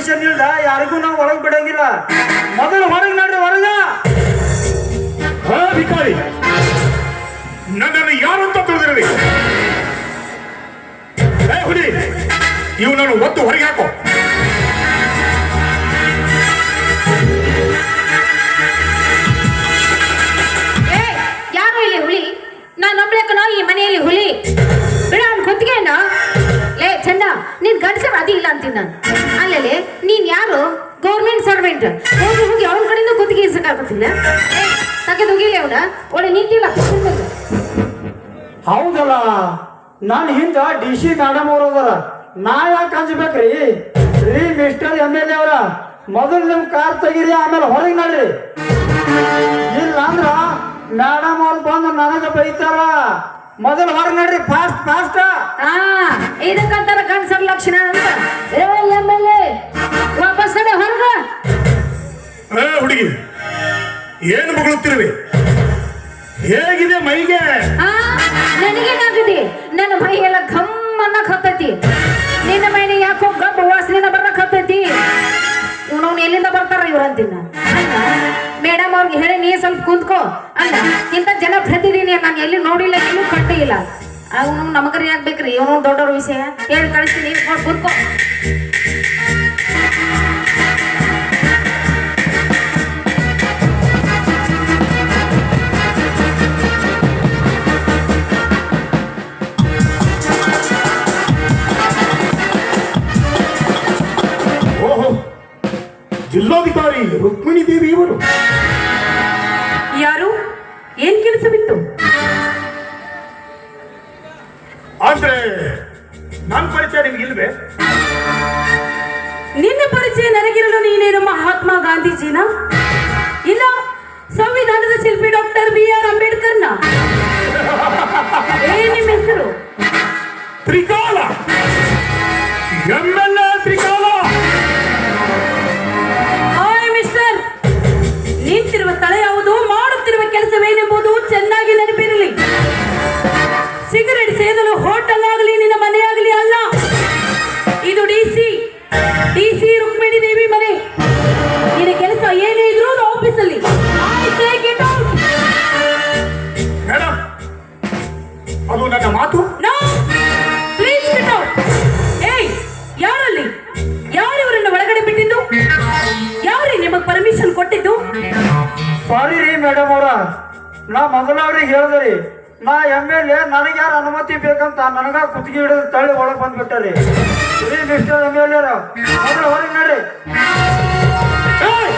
Permission ಇಲ್ಲ ಯಾರಿಗೂ ನಾವು ಒಳಗ್ ಬಿಡಂಗಿಲ್ಲ. ಮೊದಲು ಹೊರಗೆ ನಡ್ರಿ ಹೊರಗ. ಅಧಿಕಾರಿ ನನ್ನನ್ನು ಯಾರು ಅಂತ ತಿಳಿದಿರಲಿ? ಏ ಹುಲಿ ಇವನನ್ನು ಒತ್ತು ಹೊರಗೆ ಹಾಕೋ. ಏ ಯಾರು ಇಲ್ಲಿ ಹುಲಿ? ನಾನು ನಂಬ್ಲಕ್ಕನೋ ಈ ಮನೆಯಲ್ಲಿ ಹುಲಿ. ಬಿಡ ಅವ್ನು ಕುತ್ತಿಗೆನ ಲೇ ಚಂದ ನೀನ್ ಗಂಡಸರ ಅದಿ ಇಲ್ಲ ಅಂತೀನಿ ನಾನು. ಅಲ್ಲಲೇ ನೀನ್ ಯಾರು? ಗೌರ್ಮೆಂಟ್ ಸರ್ವೆಂಟ್ ಹೋಗಿ ಹೋಗಿ ಅವನ ಕಡೆಯಿಂದ ಕುತ್ತಿಗೆ ಇಸಕ್ಕಾಗತ್ತಿಲ್ಲ ತಗೆದು ಹೋಗಿಲ್ಲ ಅವನ. ಒಳ್ಳೆ ನಿಂತಿಲ್ಲ ಹೌದಲ್ಲ ನಾನು ಹಿಂದ ಡಿ ಸಿ ಮೇಡಮ್ ಅವ್ರ ಅದರ. ನಾ ಯಾಕೆ ಅಂಜಬೇಕ್ರಿ? ರೀ ಮಿಸ್ಟರ್ ಎಂ ಎಲ್ ಎ ಅವರ. ಮೊದಲು ನಿಮ್ ಕಾರ್ ತೆಗೀರಿ ಆಮೇಲೆ ಹೊರಗೆ ನಡ್ರಿ. ಇಲ್ಲ ಅಂದ್ರ ಮೇಡಮ್ ಅವ್ರು ಬಂದು ನನಗ ಬೈತಾರ. ಮೊದಲು ಹೊರಗೆ ನಡ್ರಿ ಫಾಸ್ಟ್ ಫಾಸ್ಟ್ ಆ ಇದಕ್ಕಂತಾರ ಕನ್ಸರ್ ಲಕ್ಷಣ ಅಂತ. ಏನು ಬಗಳುತ್ತಿರುವೆ? ಹೇಗಿದೆ ಮೈಗೆ? ನನ್ನ ಮೈ ಎಲ್ಲ ಘಮ್ ಅನ್ನಕ್ ನಿನ್ನ ಮೈನ ಯಾಕೋ ಗಬ್ಬ ವಾಸನೆನ ಬರಕ್ ಹತ್ತೈತಿ? ಇವ್ನವ್ನು ಎಲ್ಲಿಂದ ಬರ್ತಾರ ಇವ್ರಂತಿನ ಮೇಡಮ್ ಅವ್ರಿಗೆ ಹೇಳಿ ನೀ ಸ್ವಲ್ಪ ಕುಂತ್ಕೋ. ಅಲ್ಲ, ಇಂಥ ಜನ ಪ್ರತಿದಿನ ನಾನು ಎಲ್ಲಿ ನೋಡಿಲ್ಲ ಎಲ್ಲೂ ಕಟ್ಟೆ ಇಲ್ಲ. ಅವನು ನಮಗರಿ ಆಗ್ಬೇಕ್ರಿ ಇವನು ದೊಡ್ಡವ್ರ ವಿಷಯ. ಹೇಳಿ ಕಳಿಸ್ತೀನಿ ನೋಡಿ ಕುಂತ್ಕೋ. ಪರಿಚಯ ನನಗಿರಲು ನೀನೇನು ಮಹಾತ್ಮ ಗಾಂಧೀಜಿನ? ಇಲ್ಲ ಸಂವಿಧಾನದ ಶಿಲ್ಪಿ ಡಾಕ್ಟರ್ ಬಿ ಆರ್ ಅಂಬೇಡ್ಕರ್ನ? ಏನ್ ನಿಮ್ಮ ಹೆಸರು? Trikala. MLA Trikala. Hi mister. ನಿಂತಿರುವ ಸ್ಥಳ ಮೇಡಮ್ ಅವರ ನಾ ಮೊದಲ ಹೇಳಿದ್ರಿ, ನಾ ಎಂ ಎಲ್ ಎ ನನಗೆ ಯಾರು ಅನುಮತಿ ಬೇಕಂತ ನನಗ ಕುತ್ತಿಗೆ ಹಿಡಿದು ತಳ್ಳಿ ಒಳಗೆ ಬಂದ್ಬಿಟ್ಟರಿ. ರೀ. ಮಿಸ್ಟರ್ ಎಂ ಎಲ್ ಎರ ಮೊದಲು ಹೊರಗೆ ಏಯ್!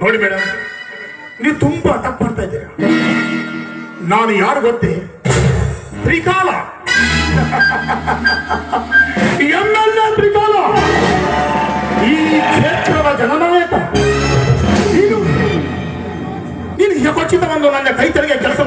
ನೋಡಿ ಮೇಡಮ್, ನೀವು ತುಂಬಾ ತಪ್ಪು ಮಾಡ್ತಾ ಇದ್ದೀರಾ. ನಾನು ಯಾರು ಗೊತ್ತೇ? ತ್ರಿಕಾಲ. ಈ ಕ್ಷೇತ್ರದ ಜನನಾಯಕ ನೀನು ನೀನು ಯಕೋಚಿತ ಒಂದು ನನ್ನ ಕೈ ತೆರೆಗೆ ಕೆಲಸ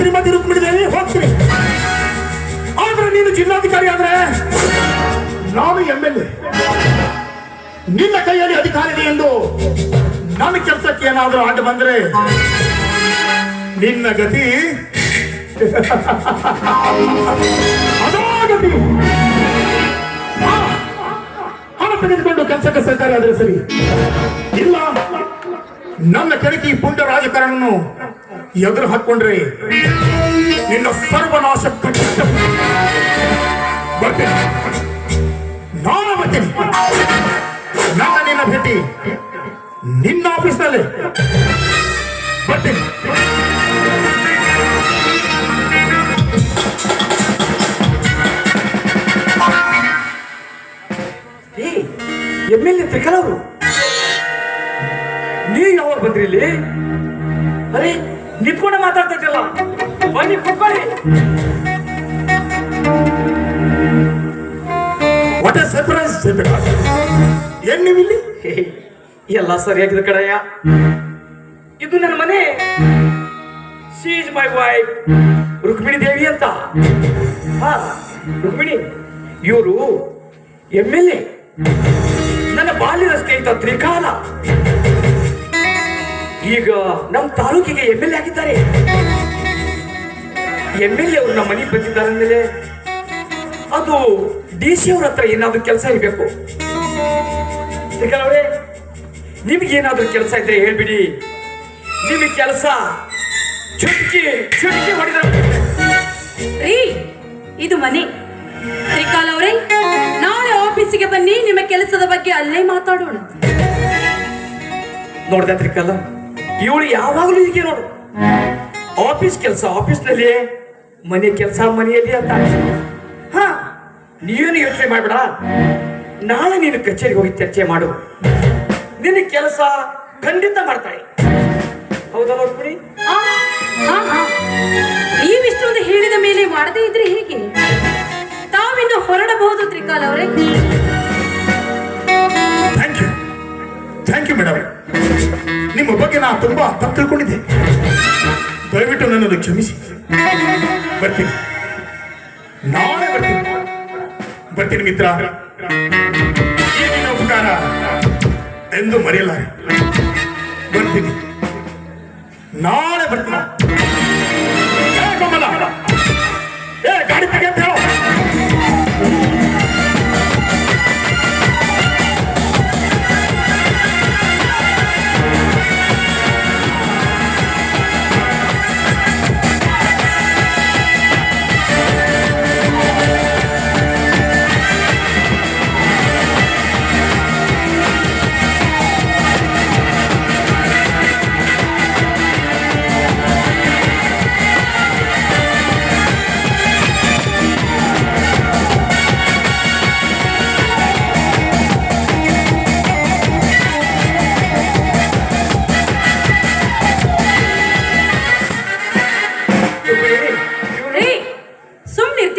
ಶ್ರೀಮತಿ ರುಕ್ಮಿಣಿ ದೇವಿ ಹೋಗ್ತೀನಿ. ಆದ್ರೆ ನೀನು ಜಿಲ್ಲಾಧಿಕಾರಿ ಆದ್ರೆ ನಾನು ಎಂ ಎಲ್ ಎ. ನಿನ್ನ ಕೈಯಲ್ಲಿ ಅಧಿಕಾರ ಇದೆ ಎಂದು ನನ್ನ ಕೆಲಸಕ್ಕೆ ಏನಾದರೂ ಆಟ ಬಂದ್ರೆ ನಿನ್ನ ಗತಿ. ಹಣ ತೆಗೆದುಕೊಂಡು ಕೆಲಸಕ್ಕೆ ಸರ್ಕಾರ ಆದ್ರೆ ಸರಿ. ಇಲ್ಲ, ನನ್ನ ಕೆಳಕಿ ಪುಂಡ ರಾಜಕಾರಣನು ಎದುರು ಹಾಕೊಂಡ್ರೆ ನಿನ್ನ ಸರ್ವನಾಶ ನಾನು ಬರ್ತೀನಿ. ನಾನು ನಿನ್ನ ಭೇಟಿ, ನಿನ್ನ ಆಫೀಸ್ನಲ್ಲಿ ಬರ್ತೀನಿ. ಎಂ ಎಲ್ ಎ ತ್ರಿಕಲ್ ಅವರು ನೀವು ಯಾವಾಗ ಬಂದ್ರಿ ಇಲ್ಲಿ? ಅರೆ ನಿಂತ್ಕೊಂಡೆ ಮಾತಾಡ್ತಿಲ್ಲ ಬನ್ನಿ ಕೂತ್ಕೊಳ್ಳಿ. ವಾಟ್ ಎ ಸರ್ಪ್ರೈಸ್ ಏನ್ ನೀವಿಲ್ಲಿ? ಎಲ್ಲ ಸರಿಯಾಗಿದೆ ಕಡೆಯ ಇದು ನನ್ನ ಮನೆ. She's my wife Rukmini Devi ಅಂತ. ಹಾ ರುಕ್ಮಿಣಿ ಇವರು ಎಂ ಎಲ್ ಎ. ನನ್ನ ಬಾಲ್ಯದ ಸ್ನೇಹಿತ ತ್ರಿಕಾಲ. ಈಗ ನಮ್ಮ ತಾಲೂಕಿಗೆ ಎಂ ಎಲ್ ಎ ಆಗಿದ್ದಾರೆ. ಎಂ ಎಲ್ ಎ ಅವರು ನಮ್ಮ ಮನೆಗೆ ಬಂದಿದ್ದಾರೆ ಅಂದಮೇಲೆ ಅದು ಡಿ ಸಿ ಅವ್ರ ಹತ್ರ ಏನಾದ್ರೂ ಕೆಲಸ ಇರಬೇಕು. ತ್ರಿಕಾಲ ಅವರೇ ನಿಮ್ಗೆ ಏನಾದ್ರೂ ಕೆಲಸ ಇದ್ರೆ ಹೇಳ್ಬಿಡಿ. ನಿಮಗೆ ಕೆಲಸ ಚುಟ್ಕಿ ಚುಟ್ಕಿ ಹೊಡಿದ್ರೆ ರೀ ಇದು ಮನೆ. ತ್ರಿಕಾಲ್ ಅವರೇ ನಾಳೆ ಆಫೀಸಿಗೆ ಬನ್ನಿ ನಿಮ್ಮ ಕೆಲಸದ ಬಗ್ಗೆ ಅಲ್ಲೇ ಮಾತಾಡೋಣ. ನೋಡ್ದೆ ತ್ರಿಕಲ್ಲ ಇವಳು ಯಾವಾಗಲೂ ಹೀಗೆ ನೋಡು. ಆಫೀಸ್ ಕೆಲಸ ಆಫೀಸ್ನಲ್ಲಿ ಮನೆ ಕೆಲಸ ಮನೆಯಲ್ಲಿ ಅಂತ ಹಾ ನೀವೇನು ಯೋಚನೆ ಮಾಡ್ಬೇಡ. ನಾಳೆ ನೀನು ಕಚೇರಿಗೆ ಹೋಗಿ ಚರ್ಚೆ ಮಾಡು. ನಿನ್ನ ಕೆಲಸ ಖಂಡಿತ ಮಾಡ್ತಾಳೆ. ಹೌದಾ ನೋಡ್ಬಿಡಿ. ನೀವಿಷ್ಟೊಂದು ಹೇಳಿದ ಮೇಲೆ ಮಾಡದೇ ಇದ್ರೆ ಹೇಗೆ? ತಾವಿನ್ನು ಹೊರಡಬಹುದು ತ್ರಿಕಾಲ್ ಅವರೇ. Thank you thank you madam ನಿಮ್ಮ ಬಗ್ಗೆ ನಾನು ತುಂಬಾ ತಪ್ಪು ತಿಳ್ಕೊಂಡಿದ್ದೆ ದಯವಿಟ್ಟು ನನ್ನನ್ನು ಕ್ಷಮಿಸಿ. ಬರ್ತೀನಿ. ನಾಳೆ ಬರ್ತೀನಿ. ಬರ್ತೀನಿ ಮಿತ್ರ. ಉಪಕಾರ ಎಂದು ಮರೆಯಲಾರೆ. ಬರ್ತೀನಿ. ನಾಳೆ ಬರ್ತೀನಿ.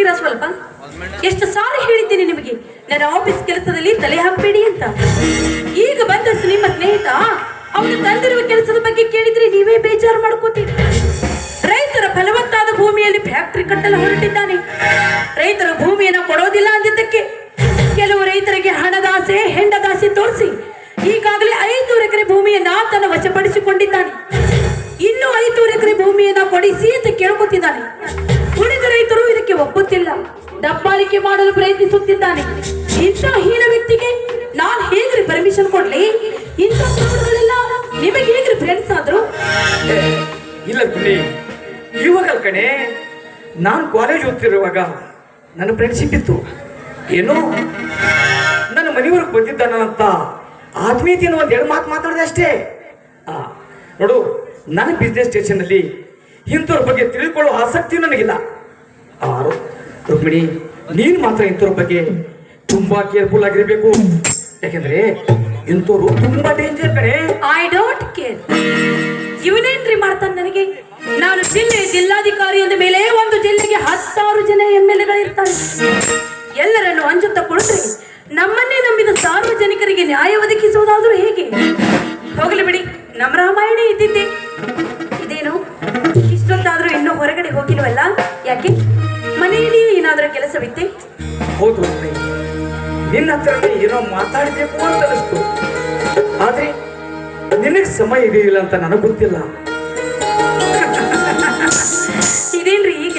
ಇರ್ತೀರಾ ಸ್ವಲ್ಪ? ಎಷ್ಟು ಸಾರಿ ಹೇಳಿದ್ದೀನಿ ನಿಮಗೆ. ನನ್ನ ಆಫೀಸ್ ಕೆಲಸದಲ್ಲಿ ತಲೆ ಹಾಕಬೇಡಿ ಅಂತ. ಈಗ ಬಂದ ನಿಮ್ಮ ಸ್ನೇಹಿತ, ಅವನು ತಂದಿರುವ ಕೆಲಸದ ಬಗ್ಗೆ ಕೇಳಿದ್ರೆ ನೀವೇ ಬೇಜಾರು ಮಾಡ್ಕೋತೀರಿ. ರೈತರ ಫಲವತ್ತಾದ ಭೂಮಿಯಲ್ಲಿ ಫ್ಯಾಕ್ಟರಿ ಕಟ್ಟಲು ಹೊರಟಿದ್ದಾನೆ. ರೈತರ ಭೂಮಿಯನ್ನು ಕೊಡೋದಿಲ್ಲ ಅಂದಿದ್ದಕ್ಕೆ ಕೆಲವು ರೈತರಿಗೆ ಹಣದಾಸೆ, ಹೆಂಡದಾಸೆ ತೋರಿಸಿ ಈಗಾಗಲೇ ಐನೂರು ಎಕರೆ ಭೂಮಿಯನ್ನ ತನ್ನ ವಶಪಡಿಸಿಕೊಂಡಿದ್ದಾನೆ. ಇನ್ನು ಐನೂರು ಎಕರೆ ಭೂಮಿಯನ್ನ ಕೊಡಿಸಿ ಅಂತ ಕೇಳ್ಕೊತಿದ್ದಾನೆ. ಒಪ್ಪುತ್ತಿಲ್ಲ. ದಬ್ಬಾಳಿಕೆ ಮಾಡಲು ಪ್ರಯತ್ನಿಸುತ್ತಿದ್ದಾನೆ. ಇಂಥ ಹೀನ ವ್ಯಕ್ತಿಗೆ ನಾನು ಹೇಗ್ರಿ ಪರ್ಮಿಷನ್ ಕೊಡ್ಲಿ? ಇಂಥ ನಿಮಗೆ ಹೇಗ್ರಿ ಫ್ರೆಂಡ್ಸ್ ಆದ್ರು? ಇಲ್ಲ ಕುಳಿ ಇವಾಗ ಕಣೆ, ನಾನು ಕಾಲೇಜ್ ಓದ್ತಿರುವಾಗ ನನ್ನ ಫ್ರೆಂಡ್ಶಿಪ್ ಇತ್ತು. ಏನೋ? ನನ್ನ ಮನೆಯವ್ರಿಗೆ ಬಂದಿದ್ದಾನಂತ ಆತ್ಮೀಯತೆಯನ್ನು ಒಂದು ಎರಡು ಮಾತು ಮಾತಾಡಿದೆ ಅಷ್ಟೇ. ನೋಡು, ನನ್ನ ಬಿಸ್ನೆಸ್ ಸ್ಟೇಷನಲ್ಲಿ ಇಂಥವ್ರ ಬಗ್ಗೆ ತಿಳ್ಕೊಳ್ಳೋ ಆಸಕ್ತಿ ನನಗಿಲ್ಲ. ಆ, ರು- ರುಕ್ಮಿಣಿ ನೀನು ಮಾತ್ರ ಇಂಥವ್ರ ಬಗ್ಗೆ ತುಂಬಾ ಕೇರ್ಫುಲ್ ಆಗಿರ್ಬೇಕು. ಯಾಕೆಂದ್ರೆ ಇಂಥವ್ರು ತುಂಬಾ ಡೇಂಜರ್ ಕಡೆ ಐ ಡೋಂಟ್ ಕೇರ್ ಇವನೇನ್ರಿ ಮಾಡ್ತಾನೆ ನನಗೆ? ನಾನು ಜಿಲ್ಲೆ ಜಿಲ್ಲಾಧಿಕಾರಿ ಅಂದ ಮೇಲೆ ಒಂದು ಜಿಲ್ಲೆಗೆ ಹತ್ತಾರು ಜನ ಎಂ ಎಲ್ ಎಗಳಿರ್ತಾರೆ ಎಲ್ಲರನ್ನು ಹಂಚುತ್ತಾ ಕುಳಿತರೆ ನಮ್ಮನ್ನೇ ನಂಬಿದ ಸಾರ್ವಜನಿಕರಿಗೆ ನ್ಯಾಯ ಒದಗಿಸುವುದಾದ್ರೂ ಹೇಗೆ? ಹೋಗಲಿ ಬಿಡಿ ನಮ್ಮ ರಾಮಾಯಣ ಇದ್ದಿದ್ದೆ. ಹೌದು. ನಿನ್ನ ಹತ್ರನೇ ಏನೋ ಮಾತಾಡಬೇಕು ಅಂತ ಅನಿಸ್ತು. ಆದ್ರೆ ನಿನಗೆ ಸಮಯ ಇದೆಯಿಲ್ಲ ಅಂತ ನನಗೆ ಗೊತ್ತಿಲ್ಲ. ಇದೇನ್ರಿ ಈಗ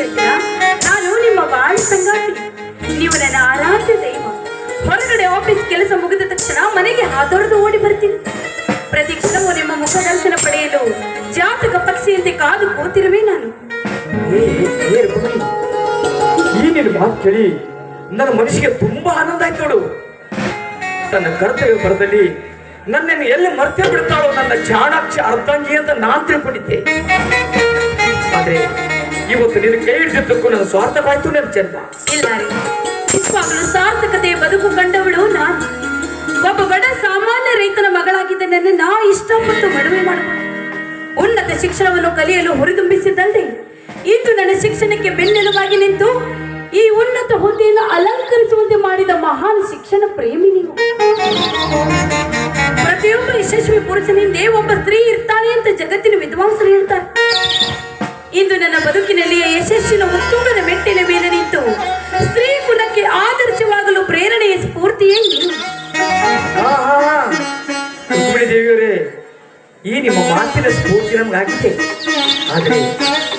ನಾನು ನಿಮ್ಮ ಬಾಳ ಸಂಗಾತಿ. ನೀವು ನನ್ನ ಆರಾಧ್ಯ ದೈವ. ಹೊರಗಡೆ ಆಫೀಸ್ ಕೆಲಸ ಮುಗಿದ ತಕ್ಷಣ ಮನೆಗೆ ಹಾತೊಡೆದು ಓಡಿ ಬರ್ತೀನಿ. ಪ್ರತಿ ಕ್ಷಣವೂ ನಿಮ್ಮ ಮುಖದರ್ಶನ ಪಡೆಯಲು ಜಾತಕ ಪಕ್ಷಿಯಂತೆ ಕಾದು ಕೂತಿರುವೆ ನಾನು. ಈ ನಿನ್ನ ಮಾತು ಕೇಳಿ ನನ್ನ ಮನಸ್ಸಿಗೆ ತುಂಬಾ ಆನಂದ ಆಯ್ತು ನೋಡು. ತನ್ನ ಕರ್ತವ್ಯ ಬರದಲ್ಲಿ ನನ್ನನ್ನು ಎಲ್ಲಿ ಮರ್ತೇ ಬಿಡ್ತಾಳೋ ನನ್ನ ಚಾಣಾಕ್ಷ ಅರ್ಥಾಂಗಿ ಅಂತ ನಾನ್ ತಿಳ್ಕೊಂಡಿದ್ದೆ. ಆದ್ರೆ ಇವತ್ತು ನಿನ್ನ ಕೈ ಹಿಡಿದಿದ್ದಕ್ಕೂ ನನ್ನ ಸ್ವಾರ್ಥವಾಯ್ತು ನನ್ನ ಜನ್ಮ. ಇಲ್ಲ ಸಾರ್ಥಕತೆ ಬದುಕು ಕಂಡವಳು ನಾನು. ಒಬ್ಬ ಬಡ ಸಾಮಾನ್ಯ ರೈತನ ಮಗಳಾಗಿದ್ದ ನಾ ಇಷ್ಟಪಟ್ಟು ಮದುವೆ ಮಾಡಿಕೊಂಡೆ. ಉನ್ನತ ಶಿಕ್ಷಣವನ್ನು ಕಲಿಯಲು ಹುರಿದುಂಬಿಸಿದ್ದಲ್ಲದೆ ಇಂದು ನನ್ನ ಶಿಕ್ಷಣಕ್ಕೆ ಬೆನ್ನೆಲುಬಾಗಿ ಅಲಂಕರಿಸುವಂತೆ ಮಾಡಿದ ಮಹಾನ್ ಶಿಕ್ಷಣ ಪ್ರೇಮಿ ನೀವು. ಪ್ರತಿಯೊಬ್ಬ ಯಶಸ್ವಿ ಪುರುಷನಿಂದೇ ಒಬ್ಬ ಸ್ತ್ರೀ ಇರ್ತಾನೆ ಅಂತ ಜಗತ್ತಿನ ವಿದ್ವಾಂಸರು ಹೇಳ್ತಾರೆ. ಇಂದು ನನ್ನ ಬದುಕಿನಲ್ಲಿ ಯಶಸ್ಸಿನ ಉತ್ತುಂಗದ ಮೆಟ್ಟಿನ ಮೇಲೆ ನಿಂತು ಸ್ತ್ರೀ ಕುಲಕ್ಕೆ ಆದರ್ಶವಾಗಲು ಪ್ರೇರಣೆಯ ಸ್ಫೂರ್ತಿಯೇ ದೇವಿಯವರೇ ಈ ನಿಮ್ಮ ಮಾತಿನ ಸ್ಫೂರ್ತಿ ನಮ್ಗೆ ಆಗಿದೆ ಆದರೆ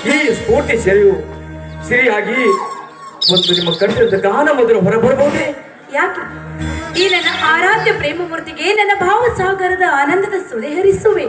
ಈ ಸ್ಫೂರ್ತಿ ಸೆರೆಯು ಸರಿಯಾಗಿ ಒಂದು ನಿಮ್ಮ ಕಂಠದ ಗಾನ ಮೊದಲು ಹೊರಬರಬಹುದೇ? ಯಾಕೆ? ಈ ನನ್ನ ಆರಾಧ್ಯ ಪ್ರೇಮ ಮೂರ್ತಿಗೆ ನನ್ನ ಭಾವ ಸಾಗರದ ಆನಂದದ ಸುದೆ ಹರಿಸುವೆ.